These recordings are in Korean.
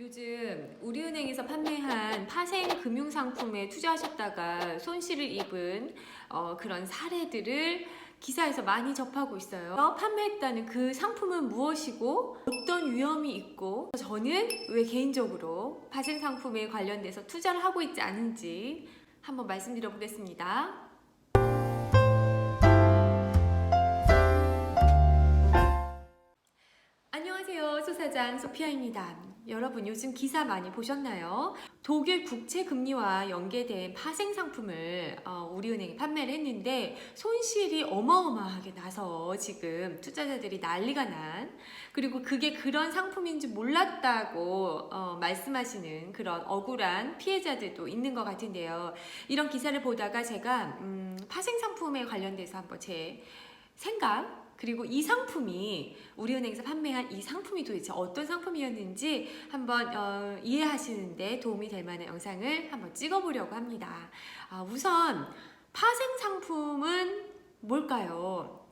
요즘 우리은행에서 판매한 파생 금융상품에 투자하셨다가 손실을 입은 어, 그런 사례들을 기사에서 많이 접하고 있어요. 어, 판매했다는 그 상품은 무엇이고 어떤 위험이 있고 저는 왜 개인적으로 파생 상품에 관련돼서 투자를 하고 있지 않은지 한번 말씀드려 보겠습니다. 안녕하세요. 소사장 소피아입니다. 여러분 요즘 기사 많이 보셨나요? 독일 국채 금리와 연계된 파생 상품을 어, 우리은행이 판매를 했는데 손실이 어마어마하게 나서 지금 투자자들이 난리가 난 그리고 그게 그런 상품인지 몰랐다고 어, 말씀하시는 그런 억울한 피해자들도 있는 것 같은데요. 이런 기사를 보다가 제가 음, 파생 상품에 관련돼서 한번 제 생각 그리고 이 상품이 우리은행에서 판매한 이 상품이 도대체 어떤 상품이었는지 한번 어, 이해하시는데 도움이 될 만한 영상을 한번 찍어보려고 합니다. 아, 우선 파생 상품은 뭘까요?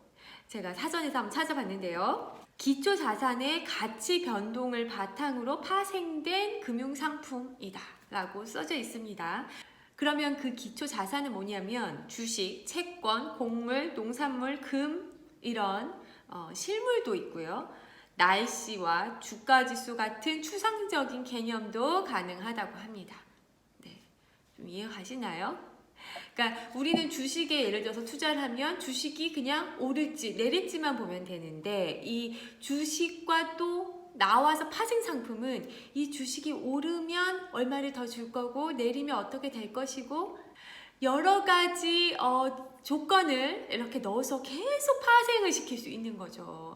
제가 사전에서 한번 찾아봤는데요. 기초 자산의 가치 변동을 바탕으로 파생된 금융 상품이다. 라고 써져 있습니다. 그러면 그 기초 자산은 뭐냐면 주식, 채권, 곡물, 농산물, 금 이런 어, 실물도 있고요. 날씨와 주가 지수 같은 추상적인 개념도 가능하다고 합니다. 네. 좀 이해가시나요? 그러니까 우리는 주식에 예를 들어서 투자를 하면 주식이 그냥 오를지 내릴지만 보면 되는데 이 주식과 또 나와서 파생 상품은 이 주식이 오르면 얼마를 더 줄 거고 내리면 어떻게 될 것이고 여러 가지 어, 조건을 이렇게 넣어서 계속 파생을 시킬 수 있는 거죠.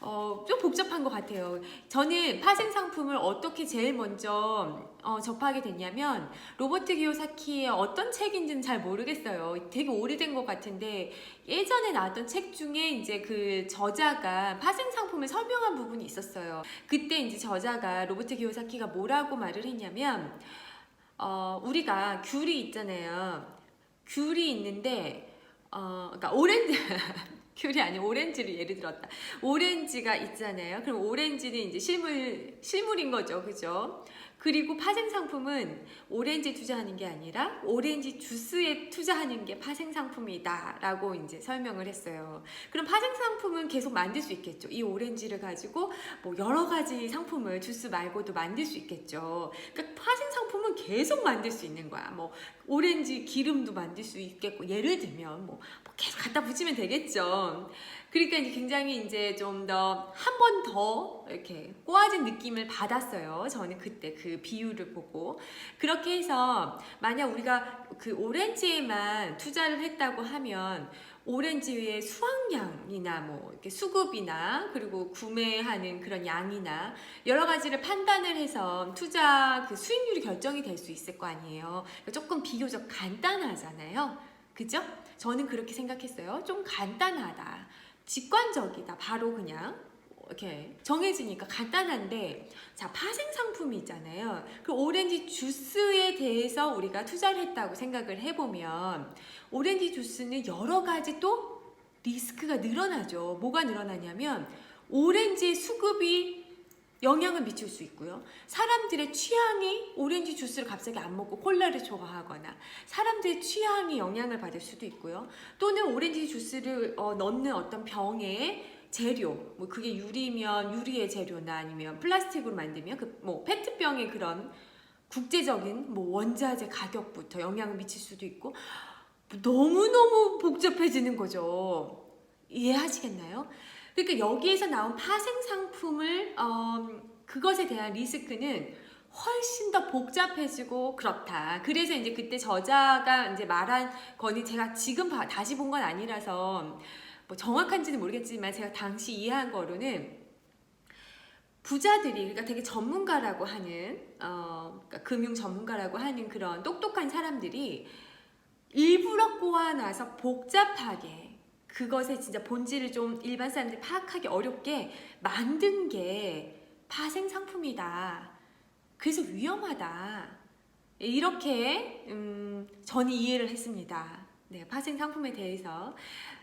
어, 좀 복잡한 것 같아요. 저는 파생 상품을 어떻게 제일 먼저 어, 접하게 됐냐면 로버트 기요사키의 어떤 책인지는 잘 모르겠어요. 되게 오래된 것 같은데 예전에 나왔던 책 중에 이제 그 저자가 파생 상품을 설명한 부분이 있었어요. 그때 이제 저자가 로버트 기요사키가 뭐라고 말을 했냐면 어, 우리가 귤이 있잖아요. 귤이 있는데 어, 그러니까 오렌지 귤이 아니고 오렌지를 예를 들었다. 오렌지가 있잖아요. 그럼 오렌지는 이제 실물 실물인 거죠, 그죠? 그리고 파생 상품은 오렌지 투자하는 게 아니라 오렌지 주스에 투자하는 게 파생 상품이다라고 이제 설명을 했어요. 그럼 파생 상품은 계속 만들 수 있겠죠. 이 오렌지를 가지고 뭐 여러 가지 상품을 주스 말고도 만들 수 있겠죠. 그러니까 파생 상품은 계속 만들 수 있는 거야. 뭐 오렌지 기름도 만들 수 있겠고 예를 들면 뭐, 뭐 계속 갖다 붙이면 되겠죠. 그러니까 굉장히 이제 좀 더 한 번 더 이렇게 꼬아진 느낌을 받았어요. 저는 그때 그 비율을 보고 그렇게 해서 만약 우리가 그 오렌지에만 투자를 했다고 하면 오렌지의 수확량이나 뭐 이렇게 수급이나 그리고 구매하는 그런 양이나 여러 가지를 판단을 해서 투자 그 수익률이 결정이 될 수 있을 거 아니에요. 그러니까 조금 비교적 간단하잖아요. 그죠? 저는 그렇게 생각했어요. 좀 간단하다. 직관적이다. 바로 그냥 이렇게 정해지니까 간단한데 자 파생 상품이 있잖아요. 그 오렌지 주스에 대해서 우리가 투자를 했다고 생각을 해보면 오렌지 주스는 여러 가지 또 리스크가 늘어나죠. 뭐가 늘어나냐면 오렌지의 수급이 영향을 미칠 수 있고요. 사람들의 취향이 오렌지 주스를 갑자기 안 먹고 콜라를 좋아하거나 사람들의 취향이 영향을 받을 수도 있고요. 또는 오렌지 주스를 어, 넣는 어떤 병에 재료, 뭐 그게 유리면 유리의 재료나 아니면 플라스틱으로 만들면 그 뭐 페트병의 그런 국제적인 뭐 원자재 가격부터 영향을 미칠 수도 있고 너무너무 복잡해지는 거죠. 이해하시겠나요? 그러니까 여기에서 나온 파생 상품을 어, 그것에 대한 리스크는 훨씬 더 복잡해지고 그렇다. 그래서 이제 그때 저자가 이제 말한 거니 제가 지금 봐- 다시 본 건 아니라서 뭐 정확한지는 모르겠지만 제가 당시 이해한 거로는 부자들이 그러니까 되게 전문가라고 하는 어, 그러니까 금융 전문가라고 하는 그런 똑똑한 사람들이 일부러 꼬아놔서 복잡하게 그것의 진짜 본질을 좀 일반 사람들이 파악하기 어렵게 만든 게 파생 상품이다. 그래서 위험하다. 이렇게 음, 저는 이해를 했습니다. 네, 파생 상품에 대해서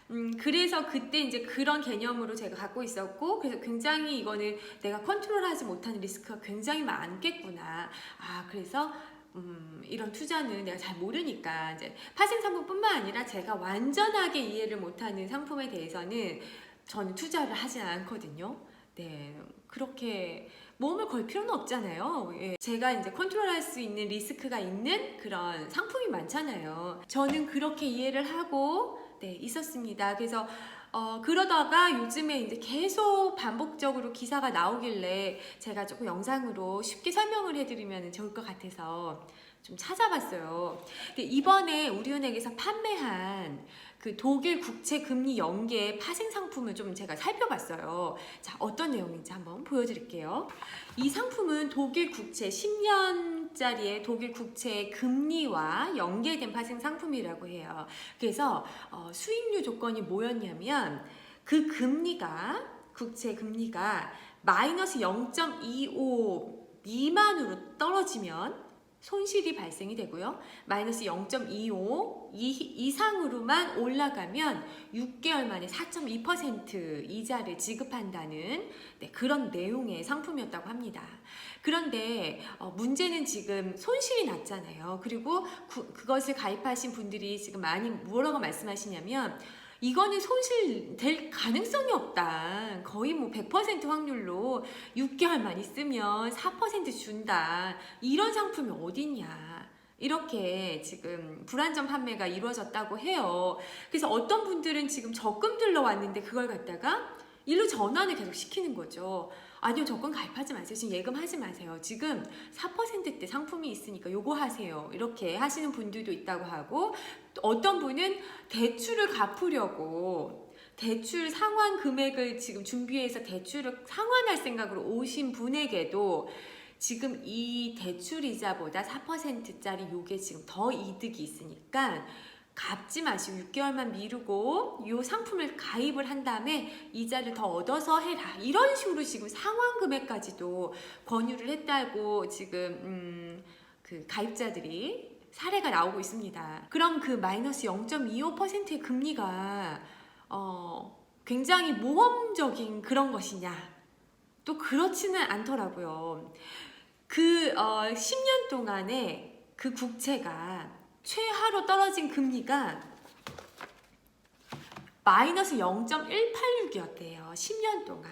음, 그래서 그때 이제 그런 개념으로 제가 갖고 있었고, 그래서 굉장히 이거는 내가 컨트롤하지 못하는 리스크가 굉장히 많겠구나. 아, 그래서 음, 이런 투자는 내가 잘 모르니까 이제 파생 상품뿐만 아니라 제가 완전하게 이해를 못하는 상품에 대해서는 저는 투자를 하지 않거든요. 네, 그렇게 몸을 걸 필요는 없잖아요. 예. 제가 이제 컨트롤할 수 있는 리스크가 있는 그런 상품이 많잖아요. 저는 그렇게 이해를 하고 네, 있었습니다. 그래서 어, 그러다가 요즘에 이제 계속 반복적으로 기사가 나오길래 제가 조금 영상으로 쉽게 설명을 해드리면 좋을 것 같아서 좀 찾아봤어요. 근데 이번에 우리은행에서 판매한 그 독일 국채 금리 연계 파생 상품을 좀 제가 살펴봤어요. 자, 어떤 내용인지 한번 보여드릴게요. 이 상품은 독일 국채 10년 짜리의 독일 국채 금리와 연계된 파생 상품이라고 해요. 그래서 어, 수익률 조건이 뭐였냐면 그 금리가 국채 금리가 마이너스 0.25 미만으로 떨어지면 손실이 발생이 되고요. 마이너스 0.25 이, 이상으로만 올라가면 6개월 만에 4.2% 이자를 지급한다는 네, 그런 내용의 상품이었다고 합니다. 그런데 어, 문제는 지금 손실이 났잖아요. 그리고 구- 그것을 가입하신 분들이 지금 많이 뭐라고 말씀하시냐면 이거는 손실 될 가능성이 없다. 거의 뭐 100% 확률로 6개월만 있으면 4% 준다. 이런 상품이 어딨냐. 이렇게 지금 불안전 판매가 이루어졌다고 해요. 그래서 어떤 분들은 지금 적금 들러 왔는데 그걸 갖다가 일로 전환을 계속 시키는 거죠. 아니요, 적금 가입하지 마세요. 지금 예금하지 마세요. 지금 4%대 상품이 있으니까 요거 하세요. 이렇게 하시는 분들도 있다고 하고, 또 어떤 분은 대출을 갚으려고 대출 상환 금액을 지금 준비해서 대출을 상환할 생각으로 오신 분에게도 지금 이 대출 이자보다 4%짜리 요게 지금 더 이득이 있으니까 갚지 마시고 6개월만 미루고 이 상품을 가입을 한 다음에 이자를 더 얻어서 해라 이런 식으로 지금 상환 금액까지도 권유를 했다고 지금 음, 그 가입자들이 사례가 나오고 있습니다. 그럼 그 마이너스 0.25%의 금리가 어, 굉장히 모험적인 그런 것이냐? 또 그렇지는 않더라고요. 그 어, 10년 동안에 그 국채가 최하로 떨어진 금리가 마이너스 0.186이었대요. 10년 동안.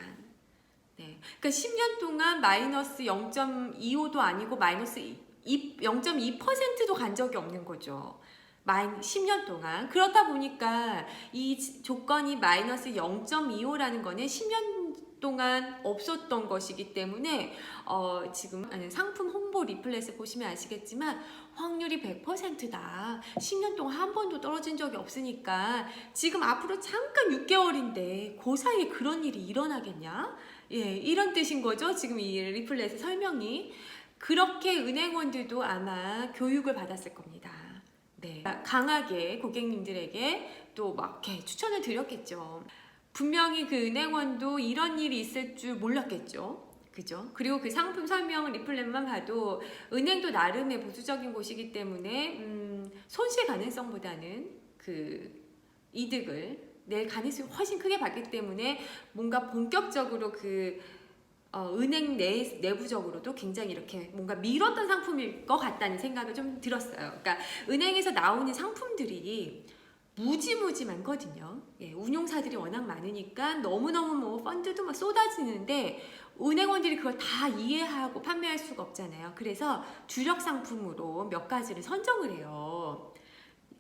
네. 그러니까 10년 동안 마이너스 0.25도 아니고 마이너스 2, 0.2%도 간 적이 없는 거죠. 마이 10년 동안. 그렇다 보니까 이 지- 조건이 마이너스 0.25라는 거는 10년 동안 없었던 것이기 때문에 어, 지금 상품 홍보 리플렛을 보시면 아시겠지만 확률이 100%다. 10년 동안 한 번도 떨어진 적이 없으니까 지금 앞으로 잠깐 6개월인데 그 사이에 그런 일이 일어나겠냐? 예, 이런 뜻인 거죠. 지금 이 리플렛의 설명이. 그렇게 은행원들도 아마 교육을 받았을 겁니다. 네. 강하게 고객님들에게 또 막 이렇게 추천을 드렸겠죠. 분명히 그 은행원도 이런 일이 있을 줄 몰랐겠죠. 그죠? 그리고 그 상품 설명 리플렛만 봐도 은행도 나름의 보수적인 곳이기 때문에 음, 손실 가능성보다는 그 이득을 낼 가능성이 훨씬 크게 받기 때문에 뭔가 본격적으로 그 어, 은행 내, 내부적으로도 굉장히 이렇게 뭔가 밀었던 상품일 것 같다는 생각을 좀 들었어요. 그러니까 은행에서 나오는 상품들이 무지무지 많거든요. 예, 운용사들이 워낙 많으니까 너무너무 뭐 펀드도 막 쏟아지는데 은행원들이 그걸 다 이해하고 판매할 수가 없잖아요. 그래서 주력 상품으로 몇 가지를 선정을 해요.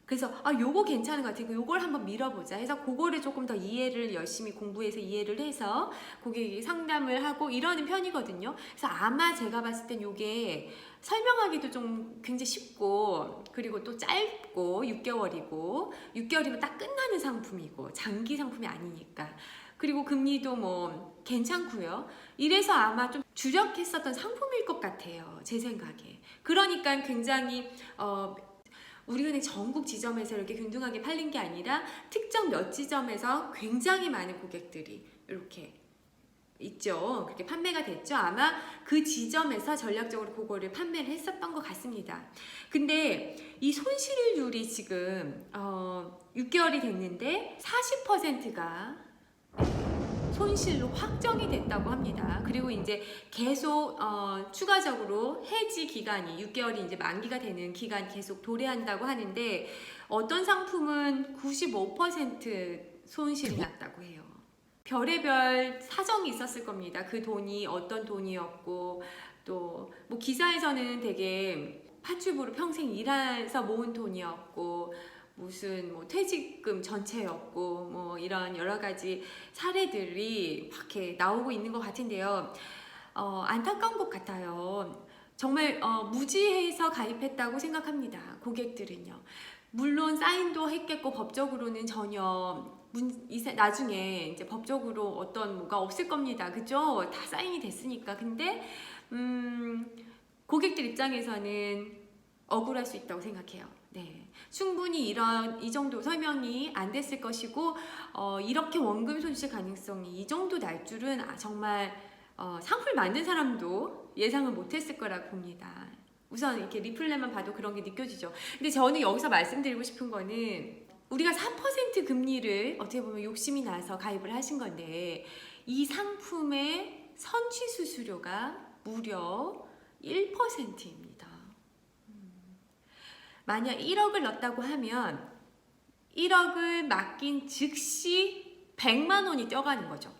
그래서 아 요거 괜찮은 것 같아요. 요걸 한번 밀어보자 해서 그거를 조금 더 이해를 열심히 공부해서 이해를 해서 고객이 상담을 하고 이러는 편이거든요. 그래서 아마 제가 봤을 땐 요게 설명하기도 좀 굉장히 쉽고 그리고 또 짧고 6개월이고 6개월이면 딱 끝나는 상품이고 장기 상품이 아니니까 그리고 금리도 뭐 괜찮고요. 이래서 아마 좀 주력했었던 상품일 것 같아요. 제 생각에. 그러니까 굉장히 어 우리은행 전국 지점에서 이렇게 균등하게 팔린 게 아니라 특정 몇 지점에서 굉장히 많은 고객들이 이렇게 있죠. 그렇게 판매가 됐죠. 아마 그 지점에서 전략적으로 그거를 판매를 했었던 것 같습니다. 근데 이 손실률이 지금 어, 6개월이 됐는데 40%가 손실로 확정이 됐다고 합니다. 그리고 이제 계속 어, 추가적으로 해지 기간이 6개월이 이제 만기가 되는 기간 계속 도래한다고 하는데 어떤 상품은 95% 손실이 났다고 해요. 별의별 사정이 있었을 겁니다. 그 돈이 어떤 돈이었고 또 뭐 기사에서는 되게 파출부로 평생 일해서 모은 돈이었고 무슨 뭐 퇴직금 전체였고 뭐 이런 여러 가지 사례들이 이렇게 나오고 있는 것 같은데요. 어, 안타까운 것 같아요. 정말 어, 무지해서 가입했다고 생각합니다. 고객들은요. 물론 사인도 했겠고 법적으로는 전혀 문, 이사, 나중에 이제 법적으로 어떤 뭐가 없을 겁니다. 그죠? 다 사인이 됐으니까. 근데 음, 고객들 입장에서는 억울할 수 있다고 생각해요. 네. 충분히 이런 이 정도 설명이 안 됐을 것이고 어, 이렇게 원금 손실 가능성이 이 정도 날 줄은 아, 정말 어, 상품 만든 사람도 예상을 못했을 거라고 봅니다. 우선 이렇게 리플렛만 봐도 그런 게 느껴지죠. 근데 저는 여기서 말씀드리고 싶은 거는 우리가 4% 금리를 어떻게 보면 욕심이 나서 가입을 하신 건데 이 상품의 선취 수수료가 무려 1%입니다. 만약 1억을 넣었다고 하면 1억을 맡긴 즉시 100만 원이 뛰어가는 거죠.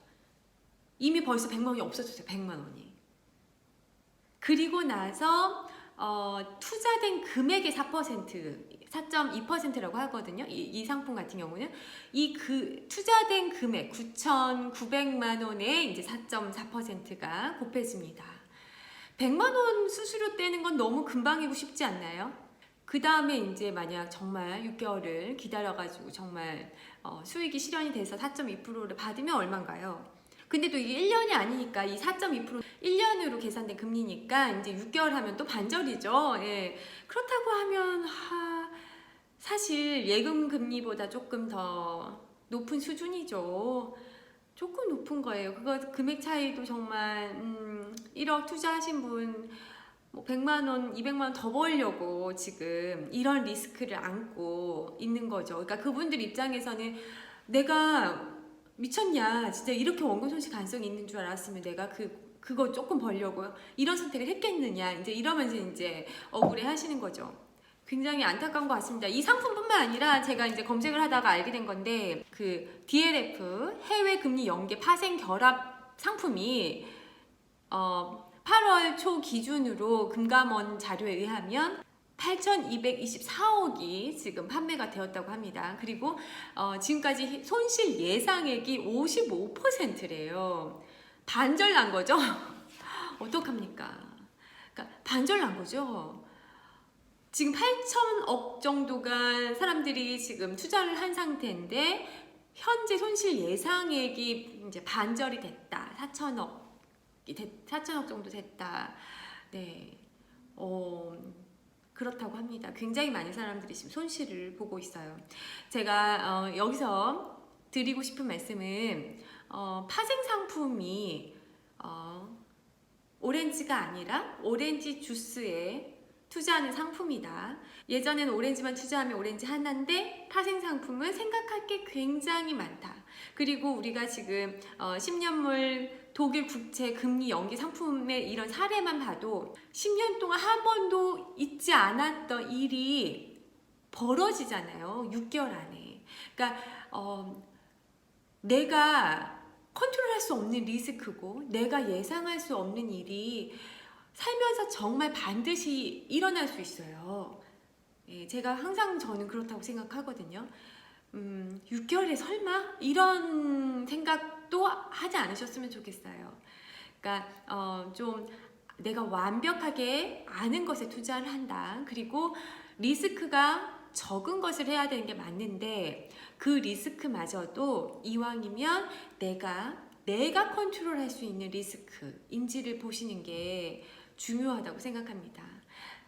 이미 벌써 100만 원이 없어졌어요. 100만 원이. 그리고 나서 어, 투자된 금액의 4% 4.2%라고 하거든요. 이, 이 상품 같은 경우는 이 그 투자된 금액 9,900만 원에 이제 4.4%가 곱해집니다. 100만 원 수수료 떼는 건 너무 금방이고 쉽지 않나요? 그 다음에 이제 만약 정말 6개월을 기다려가지고 정말 어, 수익이 실현이 돼서 4.2%를 받으면 얼마인가요? 근데 또 이게 1년이 아니니까 이 4.2% 1년으로 계산된 금리니까 이제 6개월 하면 또 반절이죠. 예. 그렇다고 하면 하, 사실 예금 금리보다 조금 더 높은 수준이죠. 조금 높은 거예요. 그거 금액 차이도 정말 음, 1억 투자하신 분 뭐 100만 원, 200만 원 더 벌려고 지금 이런 리스크를 안고 있는 거죠. 그러니까 그분들 입장에서는 내가 미쳤냐, 진짜 이렇게 원금 손실 가능성이 있는 줄 알았으면 내가 그 그거 조금 벌려고 이런 선택을 했겠느냐, 이제 이러면서 이제 억울해 하시는 거죠. 굉장히 안타까운 것 같습니다. 이 상품뿐만 아니라 제가 이제 검색을 하다가 알게 된 건데 그 DLF 해외 금리 연계 파생 결합 상품이 어 8월 초 기준으로 금감원 자료에 의하면 8,224억이 지금 판매가 되었다고 합니다. 그리고 어, 지금까지 손실 예상액이 55%래요. 반절 난 거죠? 어떡합니까? 그러니까 반절 난 거죠. 지금 8천억 정도가 사람들이 지금 투자를 한 상태인데 현재 손실 예상액이 이제 반절이 됐다. 4천억 4천억 정도 됐다. 네. 어, 그렇다고 합니다. 굉장히 많은 사람들이 지금 손실을 보고 있어요. 제가 어, 여기서 드리고 싶은 말씀은 어, 파생 상품이 어, 오렌지가 아니라 오렌지 주스에 투자하는 상품이다. 예전에는 오렌지만 투자하면 오렌지 하나인데 파생 상품은 생각할 게 굉장히 많다. 그리고 우리가 지금 어, 10년물 독일 국채 금리 연기 상품의 이런 사례만 봐도 10년 동안 한 번도 있지 않았던 일이 벌어지잖아요. 6개월 안에. 그러니까 어, 내가 컨트롤할 수 없는 리스크고 내가 예상할 수 없는 일이 살면서 정말 반드시 일어날 수 있어요. 예, 제가 항상 저는 그렇다고 생각하거든요. 음, 6개월에 설마 이런 생각 도 하지 않으셨으면 좋겠어요. 그러니까 어, 좀 내가 완벽하게 아는 것에 투자를 한다. 그리고 리스크가 적은 것을 해야 되는 게 맞는데 그 리스크마저도 이왕이면 내가 내가 컨트롤할 수 있는 리스크인지를 보시는 게 중요하다고 생각합니다.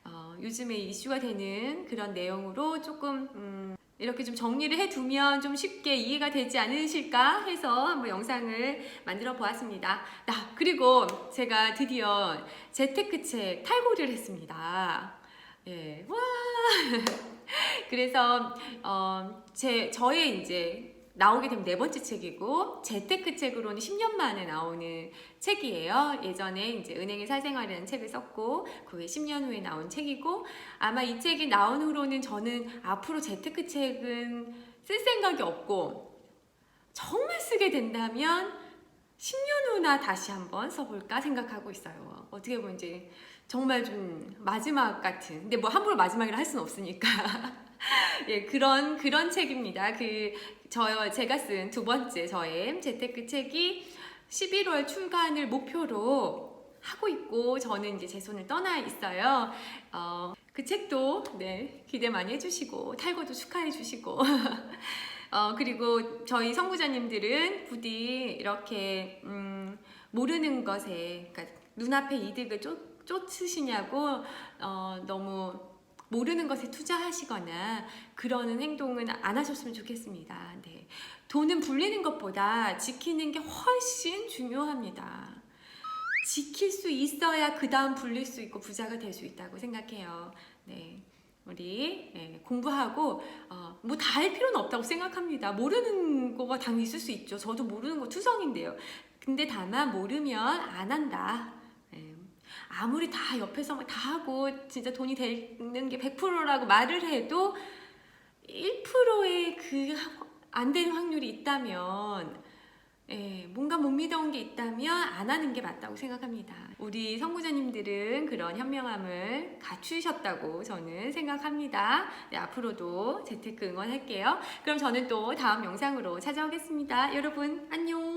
어, 요즘에 이슈가 되는 그런 내용으로 조금 음, 이렇게 좀 정리를 해두면 좀 쉽게 이해가 되지 않으실까 해서 한번 영상을 만들어 보았습니다. 아, 그리고 제가 드디어 재테크책 탈고를 했습니다. 예, 와! 그래서, 어, 제, 저의 이제 나오게 되면 네 번째 책이고, 재테크 책으로는 10년 만에 나오는 책이에요. 예전에 이제 은행의 사생활이라는 책을 썼고, 그 후에 10년 후에 나온 책이고, 아마 이 책이 나온 후로는 저는 앞으로 재테크 책은 쓸 생각이 없고, 정말 쓰게 된다면 10년 후나 다시 한번 써볼까 생각하고 있어요. 어떻게 보면 이제 정말 좀 마지막 같은, 근데 뭐 함부로 마지막이라 할 수는 없으니까. 예, 그런, 그런 책입니다. 그, 저, 제가 쓴 두 번째 저의 재테크 책이 11월 출간을 목표로 하고 있고, 저는 이제 제 손을 떠나 있어요. 어, 그 책도, 네, 기대 많이 해주시고, 탈고도 축하해 주시고. 어, 그리고 저희 선구자님들은 부디 이렇게, 음, 모르는 것에, 그러니까 눈앞에 이득을 쫓, 쫓으시냐고, 어, 너무 모르는 것에 투자하시거나 그러는 행동은 안 하셨으면 좋겠습니다. 네. 돈은 불리는 것보다 지키는 게 훨씬 중요합니다. 지킬 수 있어야 그 다음 불릴 수 있고 부자가 될 수 있다고 생각해요. 네. 우리 예, 공부하고 어, 뭐다 할 필요는 없다고 생각합니다. 모르는 거가 당연히 있을 수 있죠. 저도 모르는 거 투성인데요. 근데 다만 모르면 안 한다. 예. 아무리 다 옆에서 막 다 하고 진짜 돈이 되는 게 100%라고 말을 해도 1%의 그 안 되는 확률이 있다면 예, 뭔가 못 믿어온 게 있다면 안 하는 게 맞다고 생각합니다. 우리 선구자님들은 그런 현명함을 갖추셨다고 저는 생각합니다. 네, 앞으로도 재테크 응원할게요. 그럼 저는 또 다음 영상으로 찾아오겠습니다. 여러분 안녕.